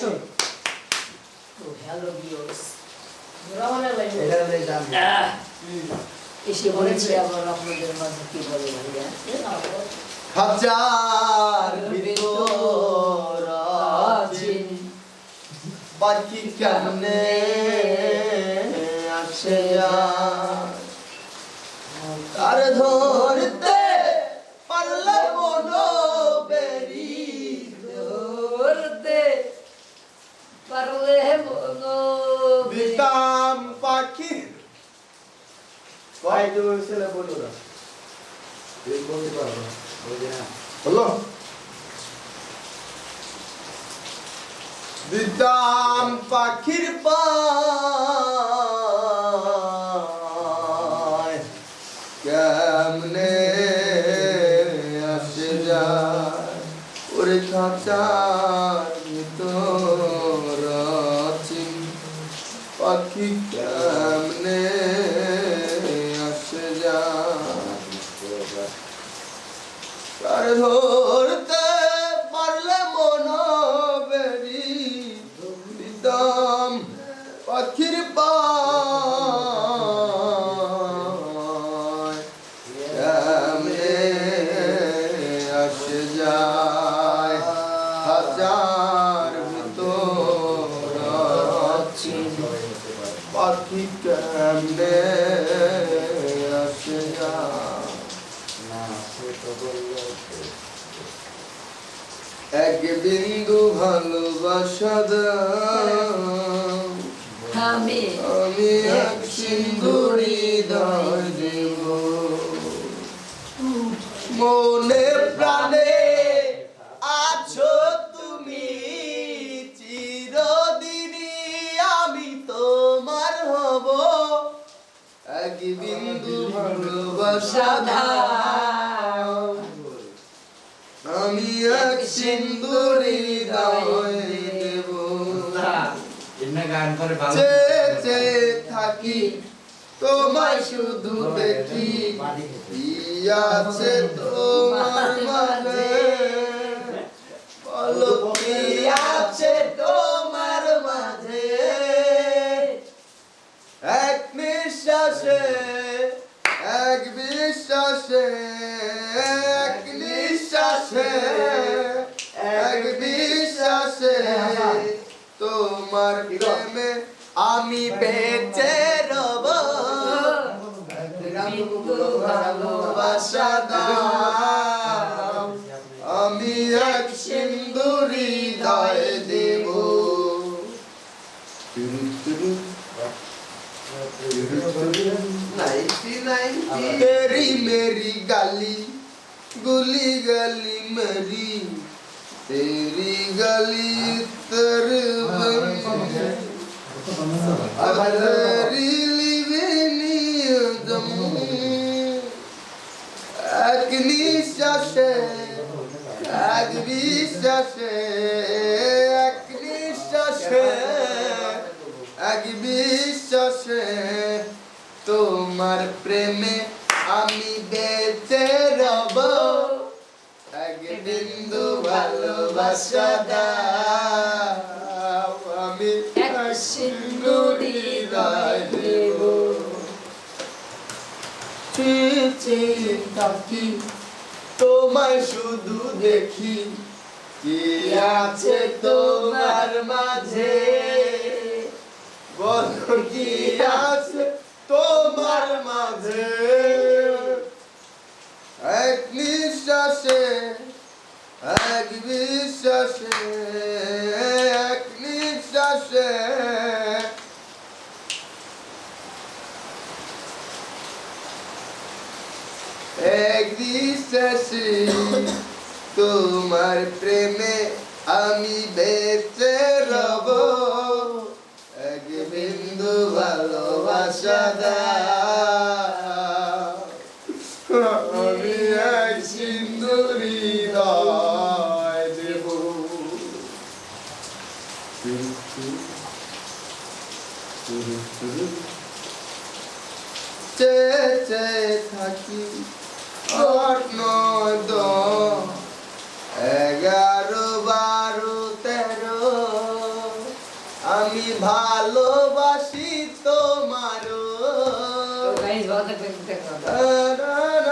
Action তো hello viewers রামানের line এটা হলো আমি। এসে বলেছি আবার আপনাদের মাঝে কি বলে ভাইয়া হাজার আছে পাখি কেমনে আসে যায় তার ধরতে পারলে মনো বেরি ধরতে পারলে মনো দিতাম পাখি ভাই তুমি ছেলে বলো না। তুই বলতে পারব বলো। দিতাম পাখির পায় কেমনে আসে যায়। ওরে খাঁচার ভিতর তার ধরতে পারলে মন বেরি দিতাম পাখির পায় কেমনে আসে যায় হাজার ভিতর আছি পাখি কেমনে আসে যায় এক বিন্দু ভালোবাসা দাও। আমি এক সিন্দুরি হৃদয় দেব। মনে প্রাণে আছো তুমি চিরদিনই আমি তোমার হব। এক বিন্দু ভালোবাসা দাও। এক সিন্দুরি হৃদয় দেব। গান করে ভালো থাকি তোমায় শুধু দেখি। আছে তোমার মাঝে? বলো কি আছে তোমার মাঝে? এক নিঃশ্বাসে এক বিশ্বাসে বিশ্বাসে তোমার প্রেমে আমি বেঁচে রব ভালোবাসা দাও আমি এক সিন্দুরি হৃদয় দেব तेरी मेरी गाली गुली गली मेरी तेरी गली तर এক নিঃশ্বাসে এক বিশ্বাসে এক নিঃশ্বাসে এক বিশ্বাসে তোমার প্রেমে আমি বেঁচে রব এক বিন্দু ভালোবাসা দাও আমি সিন্দুরি দেব। থাকি তোমায় শুধু দেখি। কি আছে তোমার মাঝে? বলো কি আছে তোমার মাঝে? এক নিঃশ্বাসে এক বিশ্বাসে, এক নিঃশ্বাসে। এক বিশ্বাসে তোমার প্রেমে আমি বেঁচে রব। এক বিন্দু ভালোবাসা দাও। আমি এক সিন্দুরি চেয়ে চেয়ে থাকি এগারো বারো তেরো আমি ভালোবাসি তোমার